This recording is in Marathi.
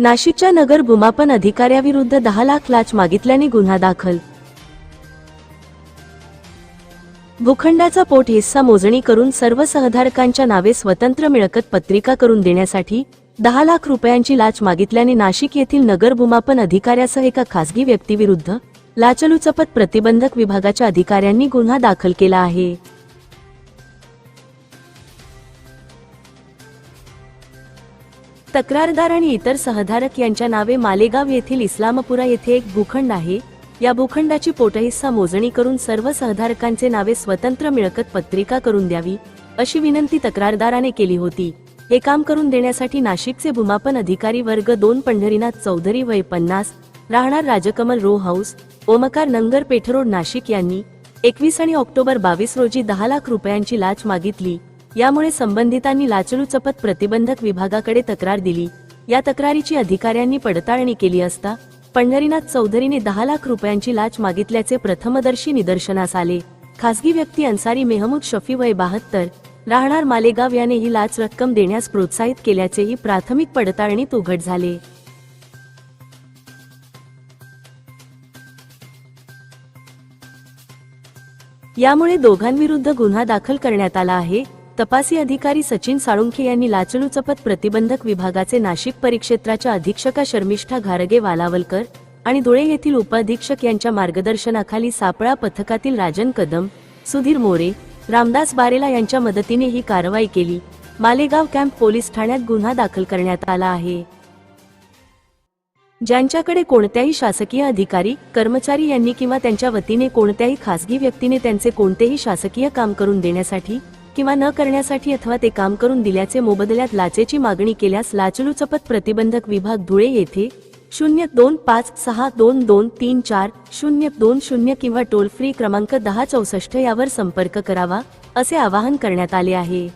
नाशिकच्या नगर भूमापन अधिकाऱ्याविरुद्ध दहा लाख लाच मागितल्याने गुन्हा दाखल. भूखंडाचा पोट हिस्सा मोजणी करून सर्व सहधारकांच्या नावे स्वतंत्र मिळकत पत्रिका करून देण्यासाठी दहा लाख रुपयांची लाच मागितल्याने नाशिक येथील नगर भूमापन अधिकाऱ्यासह एका खासगी व्यक्तीविरुद्ध लाचलुचपत प्रतिबंधक विभागाच्या अधिकाऱ्यांनी गुन्हा दाखल केला आहे. तक्रारदार आणि इतर सहधारक यांच्या नावे मालेगाव येथील इस्लामपुरा येथे एक भूखंड आहे. या भूखंडाची पोटहिस्सा मोजणी करून सर्व सहधारकांचे नावे स्वतंत्र मिळकत पत्रिका करून द्यावी अशी विनंती तक्रारदाराने केली होती. हे काम करून देण्यासाठी नाशिकचे भूमापन अधिकारी वर्ग दोन पंढरीनाथ चौधरी वय पन्नास राहणार राजकमल रो हाऊस ओमकार नंगर पेठरोड नाशिक यांनी एकवीस आणि ऑक्टोबर बावीस रोजी दहा लाख रुपयांची लाच मागितली. यामुळे संबंधितांनी लाचलुचपत प्रतिबंधक विभागाकडे तक्रार दिली. या तक्रारीची अधिकाऱ्यांनी पडताळणी केली असता पंढरीनाथ चौधरीने दहा लाख रुपयांची लाच मागितल्याचे प्रथमदर्शी निदर्शनास आले. खासगी व्यक्ती अन्सारी मेहमूद शफी वय बहात्तर राहणार मालेगाव याने ही लाच रक्कम देण्यास प्रोत्साहित केल्याचेही प्राथमिक पडताळणीत उघड झाले. यामुळे दोघांविरुद्ध गुन्हा दाखल करण्यात आला आहे. तपासी अधिकारी सचिन साळुंखे यांनी लाचलुचपत प्रतिबंधक विभागाचे नाशिक परिक्षेत्राच्या अधीक्षका शर्मिष्ठा घारगे वालावलकर आणि धुळे येथील उपअधीक्षक यांच्या मार्गदर्शनाखाली सापळा पथकातील राजन कदम सुधीर मोरे रामदास बारेला यांच्या मदतीने ही कारवाई केली. मालेगाव कॅम्प पोलीस ठाण्यात गुन्हा दाखल करण्यात आला आहे. ज्यांच्याकडे कोणत्याही शासकीय अधिकारी कर्मचारी यांनी किंवा त्यांच्या वतीने कोणत्याही खासगी व्यक्तीने त्यांचे कोणतेही शासकीय काम करून देण्यासाठी किंवा न करण्यासाठी अथवा ते काम करून दिल्याचे मोबदल्यात लाचेची मागणी केल्यास लाचलुचपत प्रतिबंधक विभाग धुळे येथे शून्य दोन पाच सहा दोन दोन तीन चार शून्य दोन शून्य किंवा टोल फ्री क्रमांक दहा चौसष्ट यावर संपर्क करावा असे आवाहन करण्यात आले आहे.